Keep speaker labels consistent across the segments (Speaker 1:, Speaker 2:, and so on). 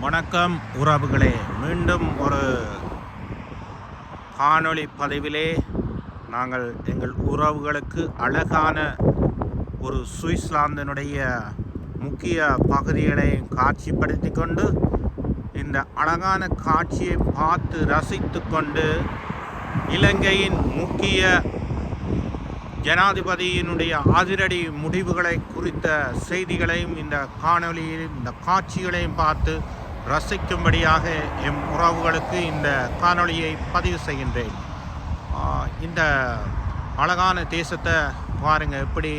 Speaker 1: வணக்கம் உறவுகளே. மீண்டும் ஒரு காணொளி பதிவிலே நாங்கள் எங்கள் உறவுகளுக்கு அழகான ஒரு சுவிஸ்லாந்தினுடைய முக்கிய பகுதிகளை காட்சிப்படுத்தி கொண்டு இந்த அழகான காட்சியை பார்த்து ரசித்து கொண்டு இலங்கையின் முக்கிய ஜனாதிபதியினுடைய அதிரடி முடிவுகளை குறித்த செய்திகளையும் இந்த காணொலியில் இந்த காட்சிகளையும் பார்த்து ரசிக்கும்படியாக எம் உறவுகளுக்கு இந்த காணொளியை பதிவு செய்கின்றேன். இந்த அழகான தேசத்தை பாருங்கள் எப்படி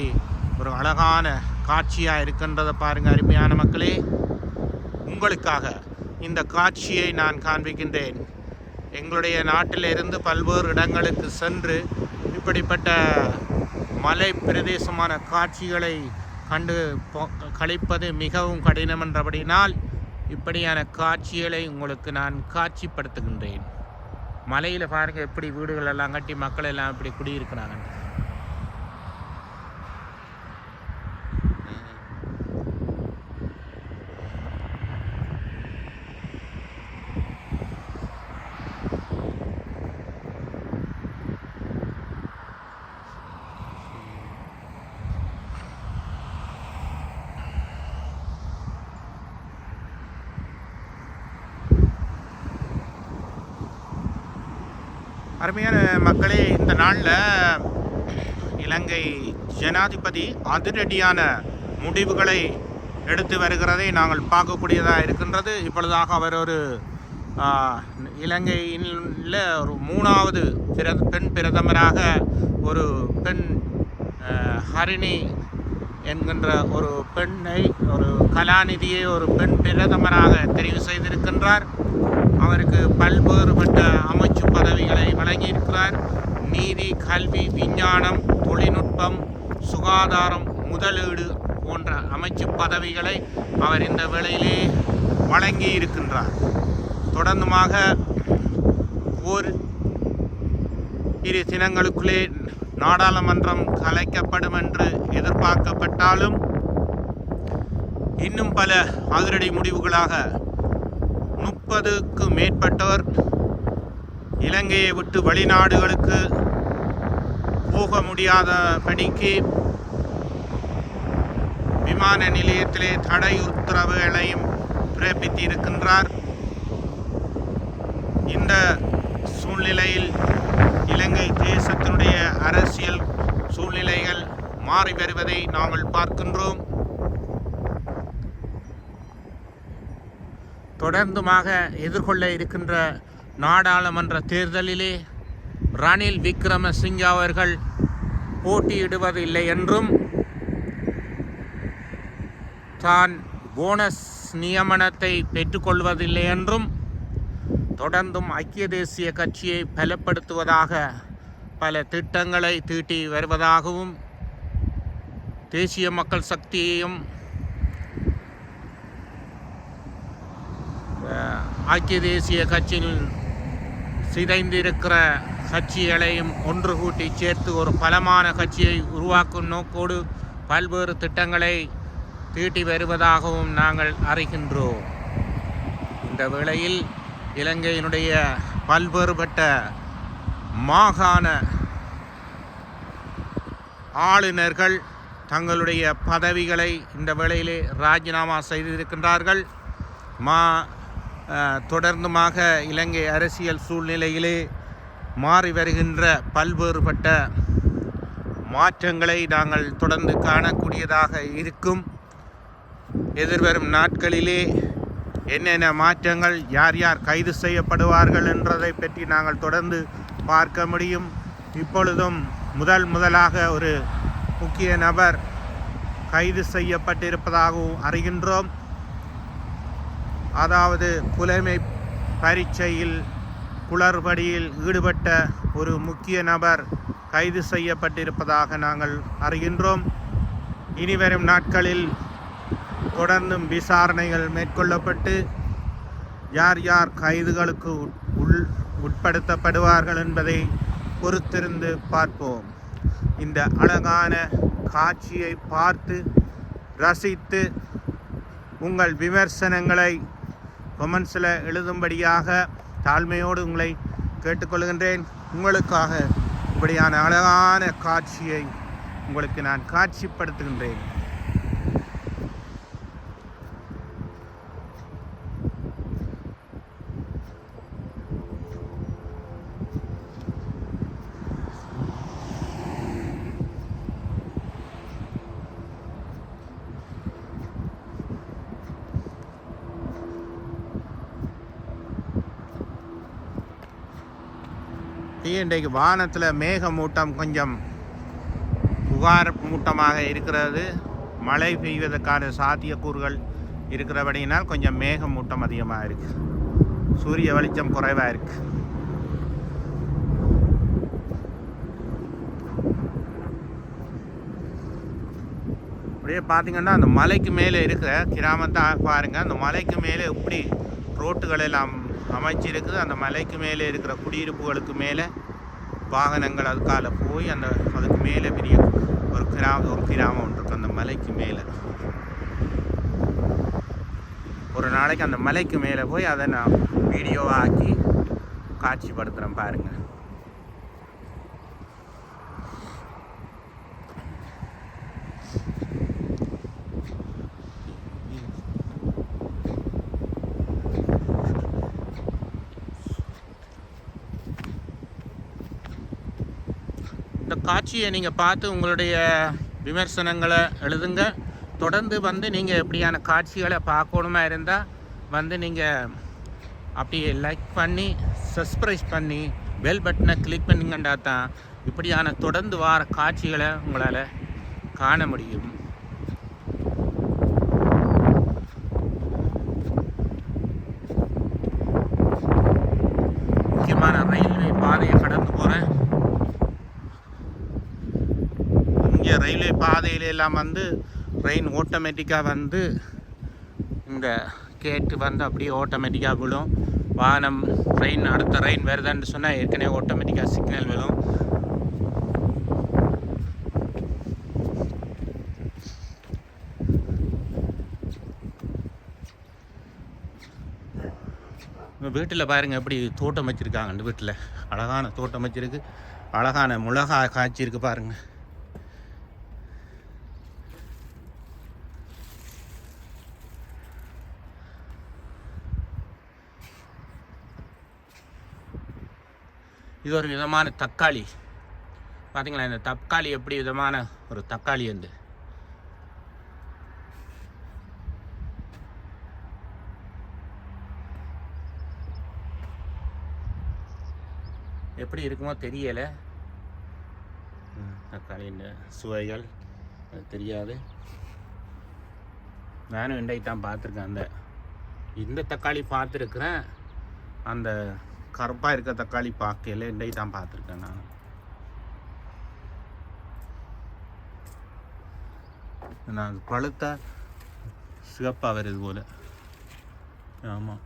Speaker 1: ஒரு அழகான காட்சியாக இருக்கின்றதை பாருங்கள் அருமையான மக்களே. உங்களுக்காக இந்த காட்சியை நான் காண்பிக்கின்றேன். எங்களுடைய நாட்டிலிருந்து பல்வேறு இடங்களுக்கு சென்று இப்படிப்பட்ட மலை பிரதேசமான காட்சிகளை கண்டு கழிப்பது மிகவும் கடினம் என்றபடினால் இப்படியான காட்சிகளை உங்களுக்கு நான் காட்சிப்படுத்துகின்றேன். மலையில் பாருங்கள் எப்படி வீடுகள் எல்லாம் கட்டி மக்கள் எல்லாம் இப்படி குடியிருக்கிறாங்க. அருமையான மக்களே இந்த நாளில் இலங்கை ஜனாதிபதி அதிரடியான முடிவுகளை எடுத்து வருகிறதை நாங்கள் பார்க்கக்கூடியதாக இருக்கின்றது. இப்பொழுதாக அவர் ஒரு இலங்கையில் ஒரு மூணாவது பிர பெண் பிரதமராக ஒரு பெண் ஹரிணி என்கின்ற ஒரு பெண்ணை ஒரு கலாநிதியை ஒரு பெண் பிரதமராக தெரிவு செய்திருக்கின்றார். அவருக்கு பல்வேறுபட்ட அமைச்சு பதவிகளை வழங்கியிருக்கிறார். நீதி கல்வி விஞ்ஞானம் தொழில்நுட்பம் சுகாதாரம் முதலீடு போன்ற அமைச்சு பதவிகளை அவர் இந்த வேளையிலே வழங்கி இருக்கின்றார் தொடர்ந்துமாக ஓர் இரு தினங்களுக்குள்ளே நாடாளுமன்றம் கலைக்கப்படும் என்று எதிர்பார்க்கப்பட்டாலும் இன்னும் பல அதிரடி முடிவுகளாக முப்பதுக்கு மேற்பட்டோர் இலங்கையை விட்டு வெளிநாடுகளுக்கு போக முடியாதபடிக்கு விமான நிலையத்திலே தடை உத்தரவுகளையும் பிறப்பித்து இருக்கின்றார் இந்த சூழ்நிலையில் இலங்கை தேசத்தினுடைய அரசியல் சூழ்நிலைகள் மாறி வருவதை நாங்கள் பார்க்கின்றோம். தொடர்ந்துமாக எதிர்கொள்ள இருக்கின்ற நாடாளுமன்ற தேர்தலிலே ரணில் விக்ரமசிங்க அவர்கள் போட்டியிடுவதில்லை என்றும் தான் போனஸ் நியமனத்தை பெற்றுக்கொள்வதில்லை என்றும் தொடர்ந்தும் ஐக்கிய தேசிய கட்சியை பலப்படுத்துவதாக பல திட்டங்களை தீட்டி வருவதாகவும் தேசிய மக்கள் சக்தியையும் ஐக்கிய தேசிய கட்சியில் சிதைந்திருக்கிற கட்சிகளையும் ஒன்று கூட்டி சேர்த்து ஒரு பலமான கட்சியை உருவாக்கும் நோக்கோடு பல்வேறு திட்டங்களை தீட்டி வருவதாகவும் நாங்கள் அறிகின்றோம். இந்த வேளையில் இலங்கையினுடைய பல்வேறுபட்ட மாகாண ஆளுநர்கள் தங்களுடைய பதவிகளை இந்த வேளையிலே ராஜினாமா செய்திருக்கின்றார்கள். மா தொடர்ந்துமாக இலங்கை அரசியல் சூழ்நிலையிலே மாறி வருகின்ற பல்வேறுபட்ட மாற்றங்களை நாங்கள் தொடர்ந்து காணக்கூடியதாக இருக்கும். எதிர்வரும் நாட்களிலே என்னென்ன மாற்றங்கள் யார் யார் கைது செய்யப்படுவார்கள் என்றதை பற்றி நாங்கள் தொடர்ந்து பார்க்க முடியும். இப்பொழுதும் முதல் முதலாக ஒரு முக்கிய நபர் கைது செய்யப்பட்டிருப்பதாகவும் அறிகின்றோம். அதாவது புலமை பரீட்சையில் குளறுபடியில் ஈடுபட்ட ஒரு முக்கிய நபர் கைது செய்யப்பட்டிருப்பதாக நாங்கள் அறிகின்றோம். இனிவரும் நாட்களில் தொடர்ந்தும் விசாரணைகள் மேற்கொள்ளப்பட்டு யார் யார் கைதுகளுக்கு உட்- உள் உட்படுத்தப்படுவார்கள் என்பதை பொறுத்திருந்து பார்ப்போம். இந்த அழகான காட்சியை பார்த்து ரசித்து உங்கள் விமர்சனங்களை கொமெண்ட்ஸில் எழுதும்படியாக தாழ்மையோடு உங்களை கேட்டுக்கொள்கின்றேன். உங்களுக்காக இப்படியான அழகான காட்சியை உங்களுக்கு நான் காட்சிப்படுத்துகின்றேன். இன்றைக்கு வானத்தில் மேகமூட்டம் கொஞ்சம் புகார் மூட்டமாக இருக்கிறது. மழை பெய்வதற்கான சாத்தியக்கூறுகள் இருக்கிறபடியினால் கொஞ்சம் மேகமூட்டம் அதிகமாக இருக்குது சூரிய வெளிச்சம் குறைவாக இருக்கு. அப்படியே பார்த்தீங்கன்னா அந்த மலைக்கு மேலே இருக்கிற கிராமத்தை பாருங்கள் அந்த மலைக்கு மேலே எப்படி ரோட்டுகள் எல்லாம் அமைச்சிருக்குது. அந்த மலைக்கு மேலே இருக்கிற குடியிருப்புகளுக்கு மேலே வாகனங்கள் அதுக்கால போய் அந்த அதுக்கு மேலே பெரிய ஒரு கிராமம் ஒரு கிராமம் ஒன்று இருக்கு. அந்த மலைக்கு மேலே. ஒரு நாளைக்கு அந்த மலைக்கு மேலே போய் அதை நான் வீடியோவாக்கி காட்சிப்படுத்துகிறேன் பாருங்கள் இந்த காட்சியை நீங்கள் பார்த்து உங்களுடைய விமர்சனங்களை எழுதுங்க. தொடர்ந்து வந்து நீங்கள் எப்படியான காட்சிகளை பார்க்கணுமா இருந்தால் வந்து நீங்கள் அப்படியே லைக் பண்ணி சப்ஸ்கிரைப் பண்ணி பெல் பட்டனை கிளிக் பண்ணிங்கண்டா தான் இப்படியான தொடர்ந்து வார காட்சிகளை உங்களால் காண முடியும். ரயில்வே பாதையில எல்லாம் வந்து ட்ரெயின் ஆட்டோமேட்டிக்காக வந்து இந்த கேட்டு வந்து அப்படியே ஆட்டோமேட்டிக்காக விழும். வானம் ட்ரெயின் அடுத்த ட்ரெயின் வருதான்னு சொன்னால் ஏற்கனவே ஆட்டோமேட்டிக்காக சிக்னல் விழும். வீட்டில் பாருங்கள் எப்படி தோட்டம் வச்சுருக்காங்க அந்த வீட்டில். அழகான தோட்டம் வச்சுருக்கு. அழகான மிளகா காய்ச்சிருக்கு பாருங்கள் இது ஒரு விதமான தக்காளி. பார்த்தீங்களா இந்த தக்காளி எப்படி விதமான ஒரு தக்காளி வந்து? எப்படி இருக்குமோ தெரியலை. தக்காளியின் சுவைகள் அது தெரியாது. நானும் இண்டைக்கு தான் பார்த்துருக்கேன் அந்த இந்த தக்காளி பார்த்துருக்குறேன். அந்த கருப்பாக இருக்க தக்காளி பார்க்கல இன்றைக்கு தான் பார்த்துருக்கேன் நான். நான் பழுத்த சிகப்பாக வருது போல். ஆமாம்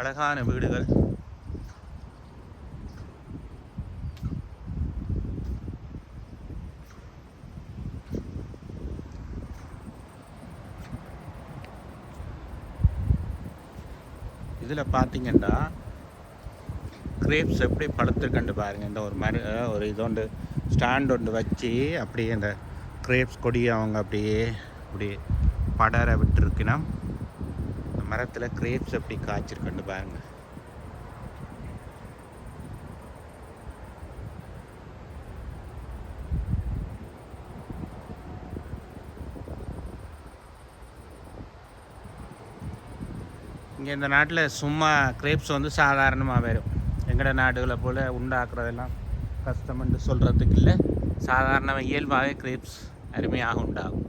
Speaker 1: அழகான வீடுகள். இதில் பார்த்தீங்கன்னா கிரேப்ஸ் எப்படி பழுத்துருக்கண்டு பாருங்க. இந்த ஒரு மரு ஒரு இதோண்டு ஸ்டாண்ட் ஒன்று வச்சு அப்படியே இந்த கிரேப்ஸ் கொடியை அவங்க அப்படியே அப்படியே படர விட்டுருக்குன்னா இந்த மரத்தில் கிரேப்ஸ் எப்படி காய்ச்சிருக்கண்டு பாருங்கள் இங்கே இந்த நாட்டில் சும்மா கிரேப்ஸ் வந்து சாதாரணமாக வரும். எங்கட நாடுகளை போல் உண்டாக்குறதெல்லாம் கஷ்டம்னு சொல்கிறதுக்கு இல்லை. சாதாரண இயல்பாகவே கிரேப்ஸ் அருமையாக உண்டாகும்.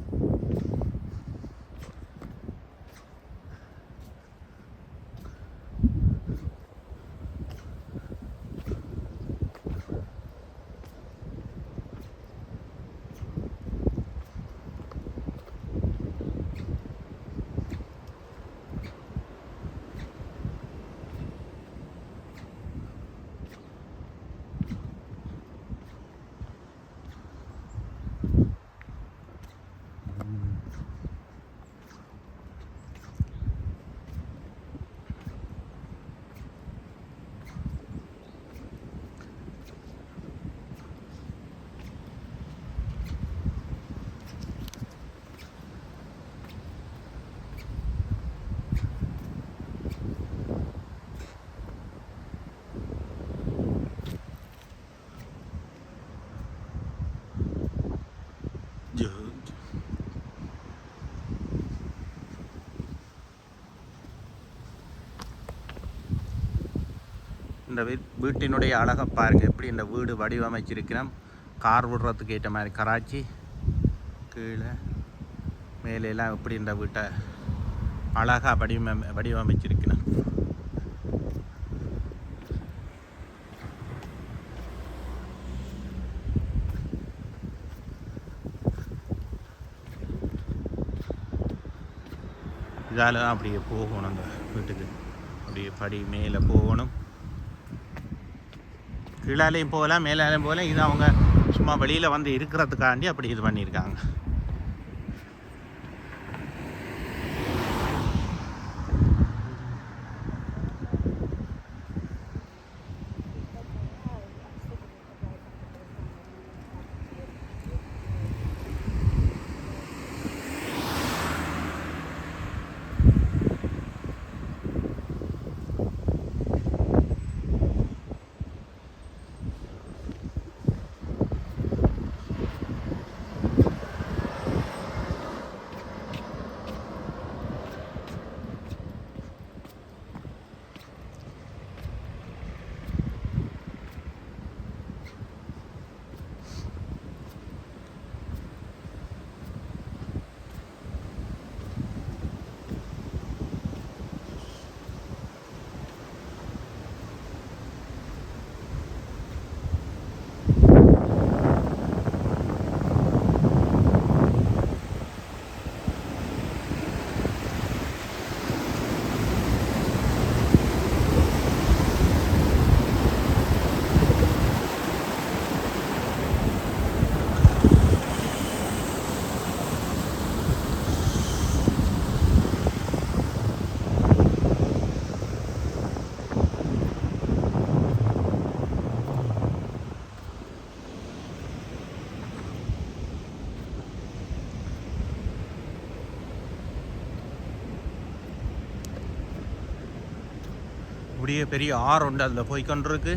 Speaker 1: இந்த வீட்டினுடைய அழகை பாருங்கள் எப்படி இந்த வீடு வடிவமைச்சிருக்கிறோம். கார் விடுறதுக்கு ஏற்ற மாதிரி கராச்சி கீழே மேலே எல்லாம் எப்படி இந்த வீட்டை அழகாக வடிவமை வடிவமைச்சிருக்கிறோம். இதால் தான் அப்படியே போகணும் அந்த வீட்டுக்கு. அப்படியே படி மேலே போகணும். கீழாலையும் போகலாம் மேலாலையும் போகலாம். இது அவங்க சும்மா வெளியில் வந்து இருக்கிறதுக்காண்டி அப்படி இது பண்ணியிருக்காங்க. அப்படியே பெரிய ஆறு உண்டு அதில் போய் கொண்டிருக்கு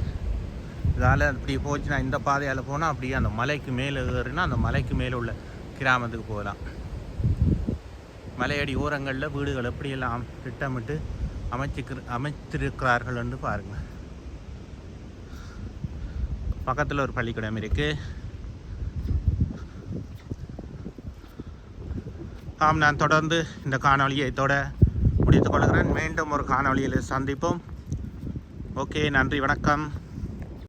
Speaker 1: இதால் அப்படி போச்சுன்னா இந்த பாதையால் போனால் அப்படியே அந்த மலைக்கு மேலே ஏறினா அந்த மலைக்கு மேலே உள்ள கிராமத்துக்கு போகலாம். மலையடி ஓரங்களில் வீடுகள் எப்படியெல்லாம் திட்டமிட்டு அமைச்சிக்கிற அமைத்திருக்கிறார்கள் என்று பாருங்கள் பக்கத்தில் ஒரு பள்ளிக்கூடம் இருக்குது ஆம் நான் தொடர்ந்து இந்த காணொளியை இதோட முடித்துக் கொள்கிறேன். மீண்டும் ஒரு காணொளியில் சந்திப்போம். ஓகே நன்றி வணக்கம்.